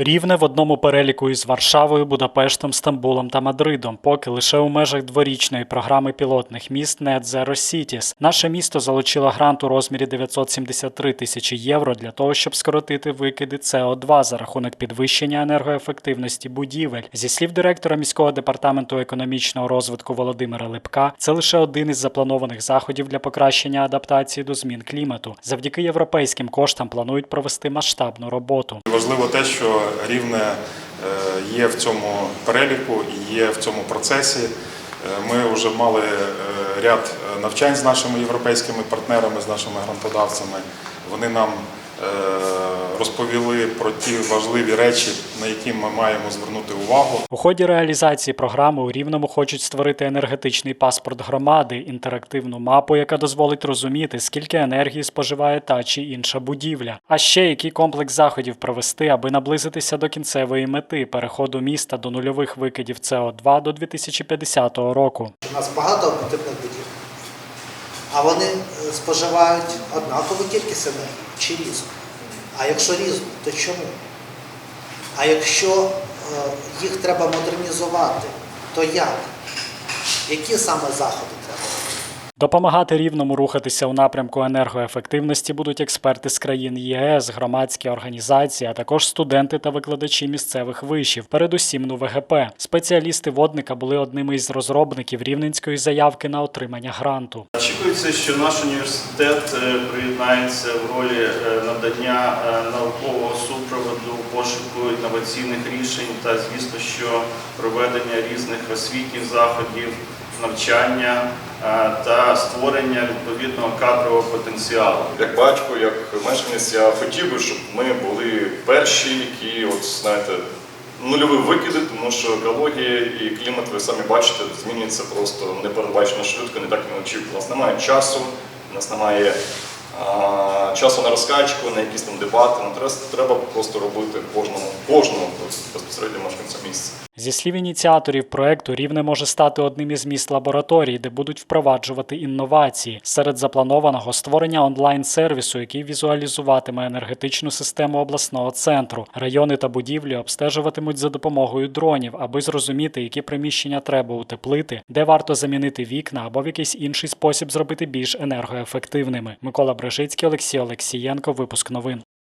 Рівне в одному переліку із Варшавою, Будапештом, Стамбулом та Мадридом, поки лише у межах дворічної програми пілотних міст Net Zero Cities. Наше місто залучило грант у розмірі 973 тисячі євро для того, щоб скоротити викиди СО2 за рахунок підвищення енергоефективності будівель. Зі слів директора міського департаменту економічного розвитку Володимира Липка, це лише один із запланованих заходів для покращення адаптації до змін клімату. Завдяки європейським коштам планують провести масштабну роботу. Важливо те, що рівне е, є в цьому переліку і є в цьому процесі. Е, Ми вже мали е, ряд навчань з нашими європейськими партнерами, з нашими грантодавцями. Вони нам розповіли про ті важливі речі, на які ми маємо звернути увагу. У ході реалізації програми у Рівному хочуть створити енергетичний паспорт громади, інтерактивну мапу, яка дозволить розуміти, скільки енергії споживає та чи інша будівля. А ще який комплекс заходів провести, аби наблизитися до кінцевої мети переходу міста до нульових викидів СО2 до 2050 року. У нас багато однотипних будівель, а вони е, споживають однакову кількість енергії чи різну. А якщо різну, то чому? А якщо е, їх треба модернізувати, то як? Які саме заходи? Допомагати рівному рухатися у напрямку енергоефективності будуть експерти з країн ЄС, громадські організації, а також студенти та викладачі місцевих вишів, передусім НУ ВГП. Спеціалісти водника були одними із розробників рівненської заявки на отримання гранту. Очікується, що наш університет е, приєднається в ролі е, надання е, наукового супроводу пошуку інноваційних рішень та, звісно, що проведення різних освітніх заходів, навчання е, та створення відповідного кадрового потенціалу. Як батько, як мешканець, я хотів би, щоб ми були перші, які, от знаєте, нульові викиди, тому що екологія і клімат, ви самі бачите, змінюється просто непередбачено швидко, не так ми очікували. У нас немає часу, у нас немає а, часу на розкачку, на якісь там дебати. Ну, треба, треба просто робити кожному, кожному безпосередньо мешканцю місця. Зі слів ініціаторів проекту, Рівне може стати одним із міст лабораторій, де будуть впроваджувати інновації. Серед запланованого створення онлайн-сервісу, який візуалізуватиме енергетичну систему обласного центру. Райони та будівлі обстежуватимуть за допомогою дронів, аби зрозуміти, які приміщення треба утеплити, де варто замінити вікна або в якийсь інший спосіб зробити більш енергоефективними. Микола Брежицький, Олексій Олексієнко. Випуск новин.